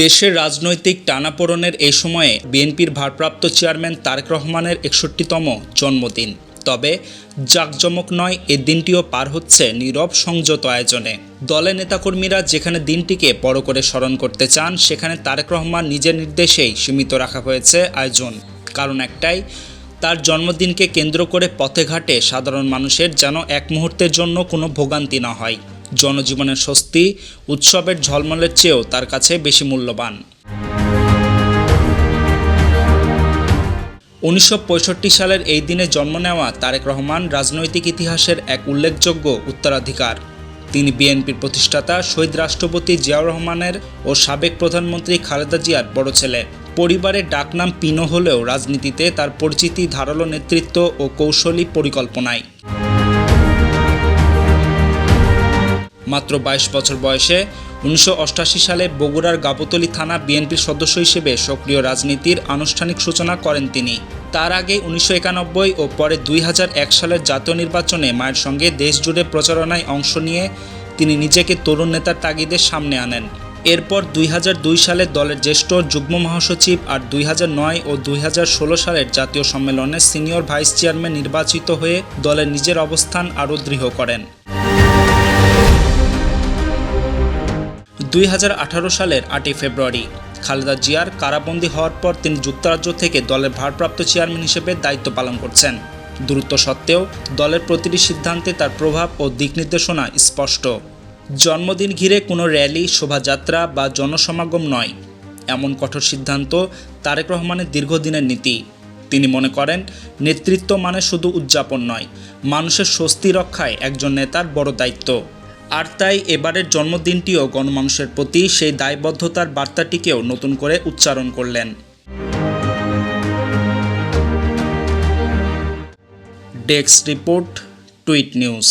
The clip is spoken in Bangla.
দেশের রাজনৈতিক টানাপোড়নের এই সময়ে বিএনপির ভারপ্রাপ্ত চেয়ারম্যান তারেক রহমানের একষট্টিতম জন্মদিন। তবে জাঁকজমক নয়, এ দিনটিও পার হচ্ছে নীরব সংযত আয়োজনে। দলের নেতাকর্মীরা যেখানে দিনটিকে বড় করে স্মরণ করতে চান, সেখানে তারেক রহমান নিজের নির্দেশেই সীমিত রাখা হয়েছে আয়োজন। কারণ একটাই, তার জন্মদিনকে কেন্দ্র করে পথে ঘাটে সাধারণ মানুষের যেন এক মুহূর্তের জন্য কোনো ভোগান্তি না হয়। জনজীবনের স্বস্তি, উৎসবের ঝলমলের চেয়েও তার কাছে বেশি মূল্যবান। উনিশশো পঁয়ষট্টি সালের এই দিনে জন্ম নেওয়া তারেক রহমান রাজনৈতিক ইতিহাসের এক উল্লেখযোগ্য উত্তরাধিকার। তিনি বিএনপির প্রতিষ্ঠাতা শহীদ রাষ্ট্রপতি জিয়াউর রহমানের ও সাবেক প্রধানমন্ত্রী খালেদা জিয়ার বড় ছেলে। পরিবারের ডাকনাম পিনো হলেও রাজনীতিতে তার পরিচিতি, ধারালো নেতৃত্ব ও কৌশলী পরিকল্পনায়। মাত্র বাইশ বছর বয়সে উনিশশো অষ্টআশি সালে বগুড়ার গাবতলী থানা বিএনপির সদস্য হিসেবে সক্রিয় রাজনীতির আনুষ্ঠানিক সূচনা করেন তিনি। তার আগে উনিশশো একানব্বই ও পরে দুই হাজার এক সালের জাতীয় নির্বাচনে মায়ের সঙ্গে দেশজুড়ে প্রচারণায় অংশ নিয়ে তিনি নিজেকে তরুণ নেতার তাগিদের সামনে আনেন। এরপর দুই হাজার দুই সালে দলের জ্যেষ্ঠ যুগ্ম মহাসচিব আর দুই হাজার নয় ও দুই হাজার ষোলো সালের জাতীয় সম্মেলনে সিনিয়র ভাইস চেয়ারম্যান নির্বাচিত হয়ে দলের নিজের অবস্থান আরও দৃঢ় করেন। দুই হাজার আঠারো সালের আটই ফেব্রুয়ারি। খালেদা জিয়ার কারাবন্দী হওয়ার পর তিনি যুক্তরাজ্য থেকে দলের ভারপ্রাপ্ত চেয়ারম্যান হিসেবে দায়িত্ব পালন করছেন। দূরত্ব সত্ত্বেও দলের প্রতিটি সিদ্ধান্তে তার প্রভাব ও দিক নির্দেশনা স্পষ্ট। জন্মদিন ঘিরে কোনো র্যালি, শোভাযাত্রা বা জনসমাগম নয়। এমন কঠোর সিদ্ধান্ত তারেক রহমানের দীর্ঘদিনের নীতি। তিনি মনে করেন, নেতৃত্ব মানে শুধু উদযাপন নয়, মানুষের স্বস্তি রক্ষায় একজন নেতার বড় দায়িত্ব। আর তাই এবারের জন্মদিনটিও গণমানুষের প্রতি সেই দায়বদ্ধতার বার্তাটিকেও নতুন করে উচ্চারণ করলেন। Desk report, tweet news.